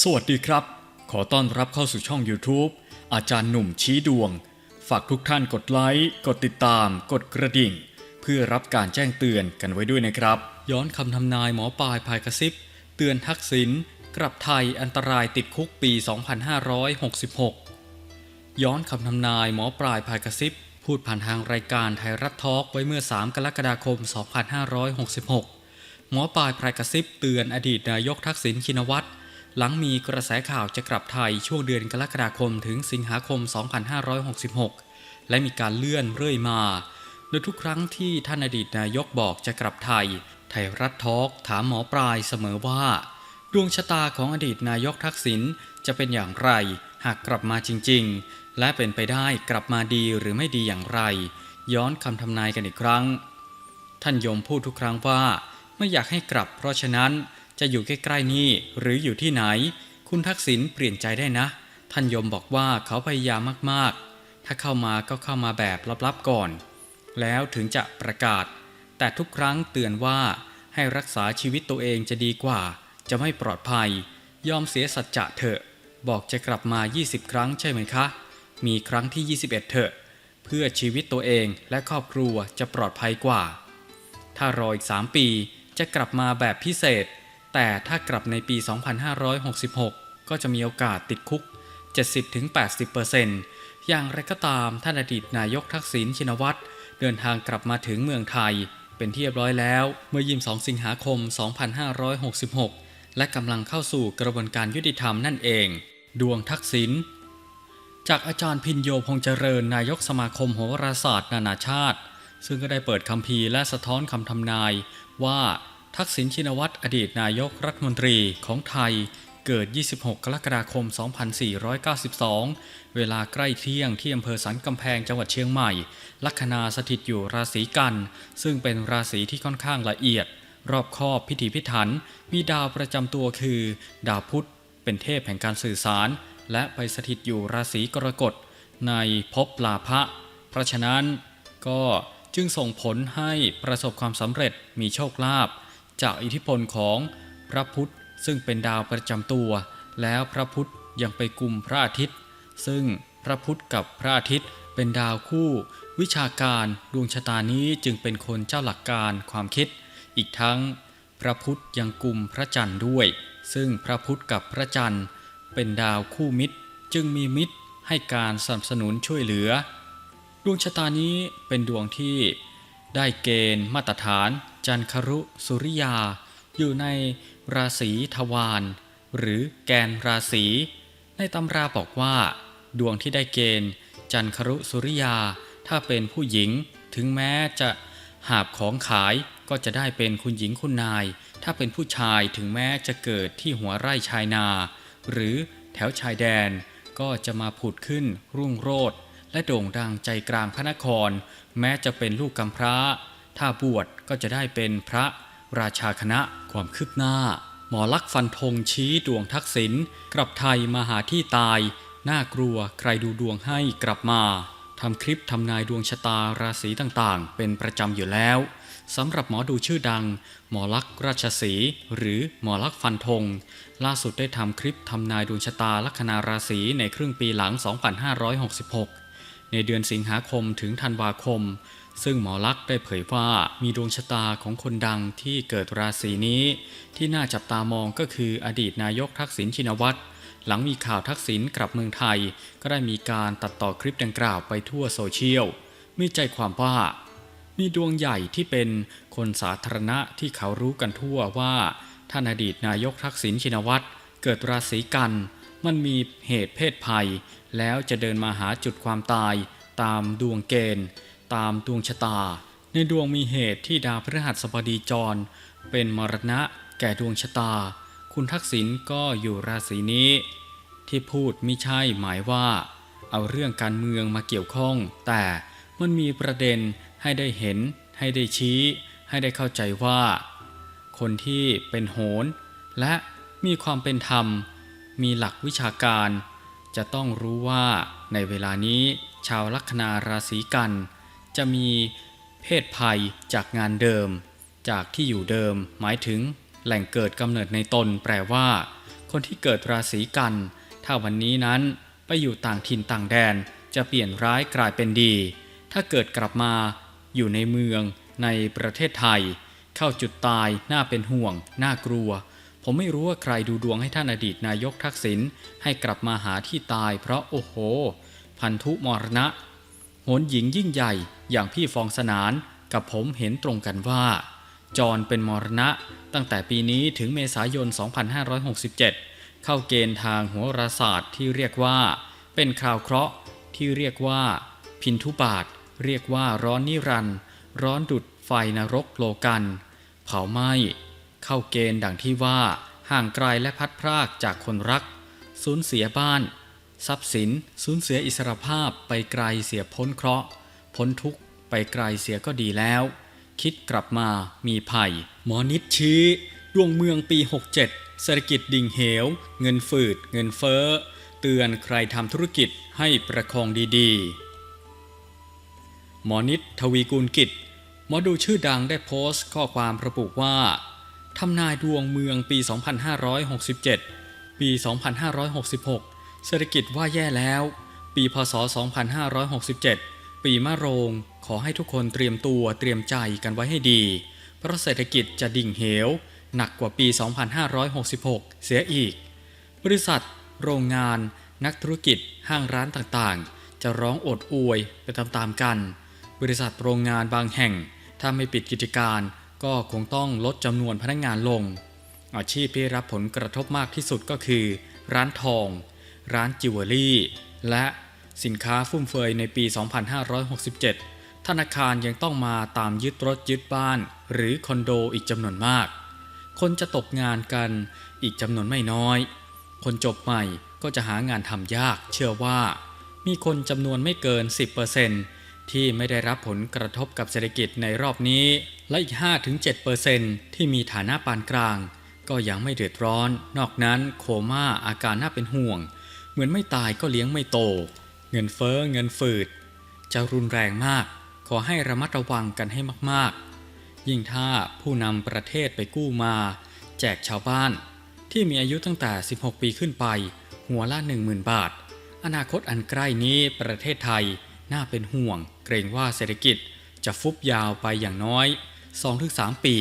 สวัสดีครับ ขอต้อนรับเข้าสู่ช่อง YouTube อาจารย์หนุ่มชี้ดวง ฝากทุกท่านกดไลค์ กดติดตาม กดกระดิ่ง เพื่อรับการแจ้งเตือนกันไว้ด้วยนะครับ ย้อนคำทำนายหมอปลายภายกระซิบ เตือนทักษิณกลับไทยอันตรายติดคุกปี 2566 ย้อนคำทำนายหมอปลายภายกระซิบ พูดผ่านทางรายการไทยรัฐทอล์กไว้เมื่อ 3 กรกฎาคม 2566 หมอปลายพายกระซิบเตือนอดีตนายกทักษิณชินวัตร หลังมีกระแสข่าวจะกลับไทยช่วงเดือนกรกฎาคมถึงสิงหาคม 2566 และมีการเลื่อนเรื่อยมา โดยทุกครั้งที่ท่านอดีตนายกบอกจะกลับไทย ไทยรัฐทอกถามหมอปลายเสมอว่า ดวงชะตาของอดีตนายกทักษิณจะเป็นอย่างไร หากกลับมาจริง ๆ และเป็นไปได้กลับมาดีหรือไม่ดีอย่างไร ย้อนคำทำนายกันอีกครั้ง ท่านยมพูดทุกครั้งว่าไม่อยากให้กลับเพราะฉะนั้น จะอยู่ใกล้ๆนี่หรืออยู่ที่ไหน คุณทักษิณเปลี่ยนใจได้นะ ท่านยมบอกว่าเขาพยายามมากๆ ถ้าเข้ามาก็เข้ามาแบบลับๆก่อน แล้วถึงจะประกาศ แต่ทุกครั้งเตือนว่าให้รักษาชีวิตตัวเองจะดีกว่า จะไม่ปลอดภัย ยอมเสียสัจจะเถอะ บอกจะกลับมา 20 ครั้งใช่ไหมคะ มีครั้งที่ 21 เถอะ เพื่อชีวิตตัวเองและครอบครัวจะปลอดภัยกว่า ถ้ารออีก 3 ปีจะกลับมาแบบพิเศษ แต่ถ้ากลับในปี 2566 ก็จะมีโอกาสติดคุก 70-80%อย่างไรก็ตามท่านอดีตนายกทักษิณชินวัตรเดินทางกลับมาถึงเมืองไทย เป็นที่เรียบร้อยแล้วเมื่อ 22 สิงหาคม 2566 และกำลังเข้าสู่กระบวนการยุติธรรมนั่นเอง ดวงทักษิณจากอาจารย์พินโยพงษ์เจริญนายกสมาคมโหราศาสตร์ นานาชาติ ซึ่งก็ได้เปิดคัมภีและสะท้อนคำทำนายว่า ทักษิณชินวัตรอดีตนายกรัฐมนตรีของไทยเกิด 26 กรกฎาคม 2492 เวลาใกล้เที่ยงที่อำเภอสันกำแพงจังหวัดเชียงใหม่ ลัคนาสถิตอยู่ราศีกัน ซึ่งเป็นราศีที่ค่อนข้างละเอียด รอบคอบพิถีพิถัน มีดาวประจำตัวคือ ดาวพุธ เป็นเทพแห่งการสื่อสาร และไปสถิตอยู่ราศีกรกฎในภพลาภะ เพราะฉะนั้นก็จึงส่งผลให้ประสบความสำเร็จมีโชคลาภ จากอิทธิพลของพระพุธซึ่งเป็นดาวประจำตัว แล้วพระพุธยังไปกุมพระอาทิตย์ ซึ่งพระพุธกับพระอาทิตย์เป็นดาวคู่ วิชาการดวงชะตานี้จึงเป็นคนเจ้าหลักการความคิด อีกทั้งพระพุธยังกุมพระจันทร์ด้วย ซึ่งพระพุธกับพระจันทร์ เป็นดาวคู่มิตร จึงมีมิตรให้การสนับสนุนช่วยเหลือ ดวงชะตานี้เป็นดวงที่ได้เกณฑ์มาตรฐาน จันครุสุริยา อยู่ในราศีทวารหรือแกนราศีในตำราบอกว่า ดวงที่ได้เกณฑ์ จันครุสุริยา ถ้าเป็นผู้หญิง ถึงแม้จะหาบของขายก็จะได้เป็นคุณหญิงคุณนาย ถ้าเป็นผู้ชายถึงแม้จะเกิดที่หัวไร่ชายนา หรือแถวชายแดน ก็จะมาผุดขึ้นรุ่งโรจน์และโด่งดังใจกลางพระนคร แม้จะเป็นลูกกำพร้า ถ้าบวชก็จะได้เป็นพระราชาคณะความคืบหน้า หมอลักษ์ฟันธงชี้ดวงทักษิณกลับไทยมาหาที่ตาย น่ากลัวใครดูดวงให้กลับมาทำคลิปทำนายดวงชะตาราศีต่างๆ เป็นประจำอยู่แล้วสำหรับหมอดูชื่อดัง หมอลักษ์ราชสีหรือหมอลักษ์ฟันธง ล่าสุดได้ทำคลิปทำนายดวงชะตาลัคนาราศีในครึ่งปีหลัง 2566 ในเดือนสิงหาคมถึงธันวาคม ซึ่งหมอลักษ์ได้เผยว่ามีดวงชะตาของคนดังที่เกิดราศีนี้ ที่น่าจับตามองก็คืออดีตนายกทักษิณชินวัตรหลังมีข่าวทักษิณกลับเมืองไทย ก็ได้มีการตัดต่อคลิปดังกล่าวไปทั่วโซเชียลมีใจความว่า มีดวงใหญ่ที่เป็นคนสาธารณะที่เขารู้กันทั่วว่าท่านอดีตนายกทักษิณชินวัตรเกิดราศีกัน มันมีเหตุเพศภัย แล้วจะเดินมาหาจุดความตายตามดวงเกณฑ์ ตามดวงชะตา ในดวงมีเหตุที่ดาวพฤหัสบดีจร เป็นมรณะแก่ดวงชะตา คุณทักษิณก็อยู่ราศีนี้ ที่พูดไม่ใช่หมายว่า เอาเรื่องการเมืองมาเกี่ยวข้อง แต่มันมีประเด็นให้ได้เห็น ให้ได้ชี้ ให้ได้เข้าใจว่า คนที่เป็นโหนและมีความเป็นธรรม มีหลักวิชาการ จะต้องรู้ว่าในเวลานี้ชาวลัคนาราศีกัน จะมีเพศภัยจากงานเดิม จากที่อยู่เดิม หมายถึงแหล่งเกิดกำเนิดในตนแปลว่า คนที่เกิดราศีกัน ถ้าวันนี้นั้นไปอยู่ต่างถิ่นต่างแดน จะเปลี่ยนร้ายกลายเป็นดี ถ้าเกิดกลับมาอยู่ในเมืองในประเทศไทย เข้าจุดตายน่าเป็นห่วง น่ากลัว ผมไม่รู้ว่าใครดูดวงให้ท่านอดีตนายกทักษิณให้กลับมาหาที่ตาย เพราะโอ้โห พันธุมรณะ โหนหญิงยิ่งใหญ่อย่างพี่ฟองสนานกับผมเห็นตรงกันว่า จรเป็นมรณะตั้งแต่ปีนี้ถึงเมษายน 2567 เข้าเกณฑ์ทางหัวราศาสตร์ที่เรียกว่า เป็นคราวเคราะห์ที่เรียกว่า พินทุบาท เรียกว่าร้อนนิรันดร์ร้อนดุดไฟนรกโลกัน เผาไหม้เข้าเกณฑ์ดังที่ว่าห่างไกลและพัดพรากจากคนรัก สูญเสียบ้าน ทรัพย์สินสูญเสียอิสรภาพไปไกลเสียพ้นเคราะห์ พ้นทุกข์ไปไกลเสียก็ดีแล้ว คิดกลับมามีภัย หมอนิดชี้ดวงเมืองปี 67เศรษฐกิจดิ่งเหว เงินฝืด เงินเฟ้อ เตือนใครทำธุรกิจให้ประคองดีๆ หมอนิดทวีกูลกิจ หมอดูชื่อดังได้โพสต์ข้อความระบุว่าทำนายดวงเมืองปี 2567 ปี 2566 เศรษฐกิจว่าแย่แล้ว ปีพศ 2567 ปีมะโรง ขอให้ทุกคนเตรียมตัวเตรียมใจกันไว้ให้ดี เพราะเศรษฐกิจจะดิ่งเหว หนักกว่าปี 2566 เสียอีก บริษัท โรงงาน นักธุรกิจ ห้างร้านต่างๆ จะร้องโอดอวยไปตามๆกัน บริษัทโรงงานบางแห่ง ถ้าไม่ปิดกิจการ ก็คงต้องลดจำนวนพนักงานลง อาชีพที่รับผลกระทบมากที่สุดก็คือ ร้านทอง ร้านจิวเวลรี่ และสินค้าฟุ่มเฟือยในปี 2567 ธนาคารยังต้องมาตามยึดรถยึดบ้าน หรือคอนโดอีกจำนวนมาก คนจะตกงานกันอีกจำนวนไม่น้อย คนจบใหม่ก็จะหางานทำยาก เชื่อว่า มีคนจำนวนไม่เกิน 10%ที่ไม่ได้รับผลกระทบกับเศรษฐกิจในรอบนี้ และอีก 5-7%ที่มีฐานะปานกลาง ก็ยังไม่เดือดร้อน นอกนั้นโคม่าอาการน่าเป็นห่วง เหมือนไม่ตายก็เลี้ยงไม่โต เงินเฟ้อเงินฝืด จะรุนแรงมาก ขอให้ระมัดระวังกันให้มากๆ ยิ่งถ้าผู้นำประเทศไปกู้มา แจกชาวบ้าน ที่มีอายุตั้งแต่ 16 ปีขึ้นไป หัวละ 10,000 บาท อนาคตอันใกล้นี้ประเทศไทยน่าเป็นห่วง เกรงว่าเศรษฐกิจจะฟุบยาวไปอย่างน้อย 2-3 ปี